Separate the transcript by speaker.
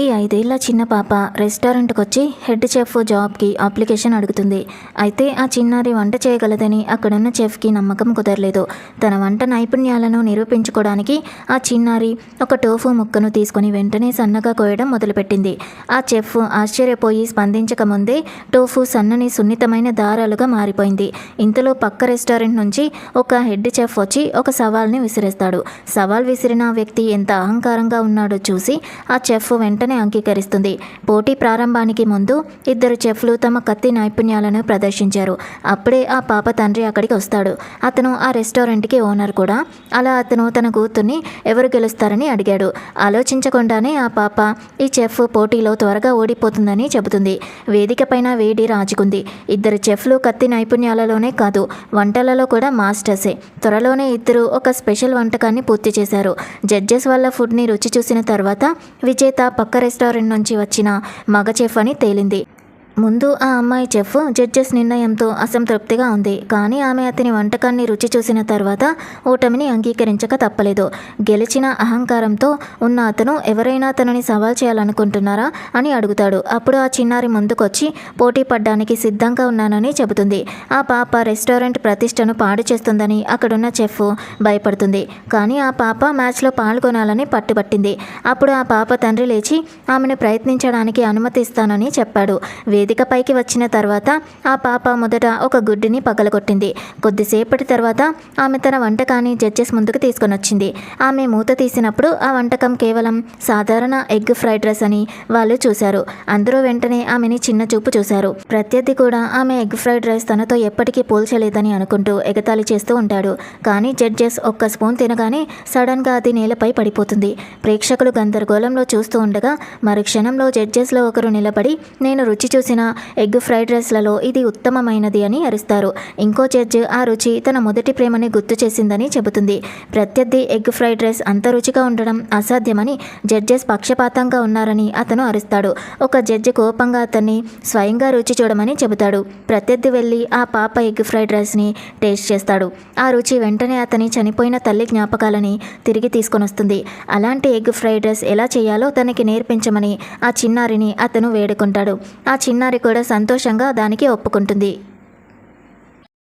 Speaker 1: ఈ ఐదేళ్ళ చిన్న పాప రెస్టారెంట్కి వచ్చి హెడ్ చెఫ్ జాబ్కి అప్లికేషన్ అడుగుతుంది. అయితే ఆ చిన్నారి వంట చేయగలదని అక్కడున్న చెఫ్కి నమ్మకం కుదరలేదు. తన వంట నైపుణ్యాలను నిరూపించుకోవడానికి ఆ చిన్నారి ఒక టోఫు ముక్కను తీసుకొని వెంటనే సన్నగా కోయడం మొదలుపెట్టింది. ఆ చెఫ్ ఆశ్చర్యపోయి స్పందించకముందే టోఫు సన్నని సున్నితమైన దారాలుగా మారిపోయింది. ఇంతలో పక్క రెస్టారెంట్ నుంచి ఒక హెడ్ చెఫ్ వచ్చి ఒక సవాల్ని విసిరేస్తాడు. సవాల్ విసిరిన వ్యక్తి ఎంత అహంకారంగా ఉన్నాడో చూసి ఆ చెఫ్ వెంటనే అంగీకరిస్తుంది. పోటీ ప్రారంభానికి ముందు ఇద్దరు చెఫ్లు తమ కత్తి నైపుణ్యాలను ప్రదర్శించారు. అప్పుడే ఆ పాప తండ్రి అక్కడికి వస్తాడు. అతను ఆ రెస్టారెంట్కి ఓనర్ కూడా. అలా అతను తన కూతుర్ని ఎవరు గెలుస్తారని అడిగాడు. ఆలోచించకుండానే ఆ పాప ఈ చెఫ్ పోటీలో త్వరగా ఓడిపోతుందని చెబుతుంది. వేదిక పైన వేడి రాజుకుంది. ఇద్దరు చెఫ్లు కత్తి నైపుణ్యాలలోనే కాదు వంటలలో కూడా మాస్టర్సే. త్వరలోనే ఇద్దరు ఒక స్పెషల్ వంటకాన్ని పూర్తి చేశారు. జడ్జెస్ వాళ్ళ ఫుడ్ని రుచి చూసిన తర్వాత విజేత పక్క రెస్టారెంట్ నుంచి వచ్చిన మగ చెఫ్ అని తేలింది. ముందు ఆ అమ్మాయి చెఫ్ జడ్జెస్ నిర్ణయంతో అసంతృప్తిగా ఉంది. కానీ ఆమె అతని వంటకాన్ని రుచి చూసిన తర్వాత ఓటమిని అంగీకరించక తప్పలేదు. గెలిచిన అహంకారంతో ఉన్న అతను ఎవరైనా తనని సవాల్ చేయాలనుకుంటున్నారా అని అడుగుతాడు. అప్పుడు ఆ చిన్నారి ముందుకొచ్చి పోటీ పడ్డానికి సిద్ధంగా ఉన్నానని చెబుతుంది. ఆ పాప రెస్టారెంట్ ప్రతిష్టను పాడు చేస్తుందని అక్కడున్న చెఫ్ భయపడుతుంది. కానీ ఆ పాప మ్యాచ్లో పాల్గొనాలని పట్టుబట్టింది. అప్పుడు ఆ పాప తండ్రి లేచి ఆమెను ప్రయత్నించడానికి అనుమతిస్తానని చెప్పాడు. వేదిక పైకి వచ్చిన తర్వాత ఆ పాప మొదట ఒక గుడ్డిని పగలగొట్టింది. కొద్దిసేపటి తర్వాత ఆమె తన వంటకాన్ని జడ్జెస్ ముందుకు తీసుకొని వచ్చింది ఆమె మూత తీసినప్పుడు ఆ వంటకం కేవలం సాధారణ ఎగ్ ఫ్రైడ్ రైస్ అని వాళ్ళు చూశారు. అందరూ వెంటనే ఆమెని చిన్న చూపు చూశారు. ప్రత్యర్థి కూడా ఆమె ఎగ్ ఫ్రైడ్ రైస్ తనతో ఎప్పటికీ పోల్చలేదని అనుకుంటూ ఎగతాళి చేస్తూ ఉంటాడు. కానీ జడ్జెస్ ఒక్క స్పూన్ తినగానే సడన్గా అది నేలపై పడిపోతుంది. ప్రేక్షకులు గందరగోళంలో చూస్తూ ఉండగా మరుక్షణంలో జడ్జెస్లో ఒకరు నిలబడి నేను రుచి చూసిన ఎగ్ ఫ్రైడ్ రైస్లలో ఇది ఉత్తమమైనది అని అరుస్తారు. ఇంకో జడ్జ్ ఆ రుచి తన మొదటి ప్రేమని గుర్తు చేసిందని చెబుతుంది. ప్రత్యర్థి ఎగ్ ఫ్రైడ్ రైస్ అంత రుచిగా ఉండడం అసాధ్యమని జడ్జెస్ పక్షపాతంగా ఉన్నారని అతను అరుస్తాడు. ఒక జడ్జి కోపంగా అతన్ని స్వయంగా రుచి చూడమని చెబుతాడు. ప్రత్యర్థి వెళ్ళి ఆ పాప ఎగ్ ఫ్రైడ్ రైస్ని టేస్ట్ చేస్తాడు. ఆ రుచి వెంటనే అతని చనిపోయిన తల్లి జ్ఞాపకాలని తిరిగి తీసుకొని వస్తుంది అలాంటి ఎగ్ ఫ్రైడ్ రైస్ ఎలా చేయాలో తనకి నేర్పించమని ఆ చిన్నారిని అతను వేడుకుంటాడు. ఆ చిన్న చిన్నారి కూడా సంతోషంగా దానికి ఒప్పుకుంటుంది.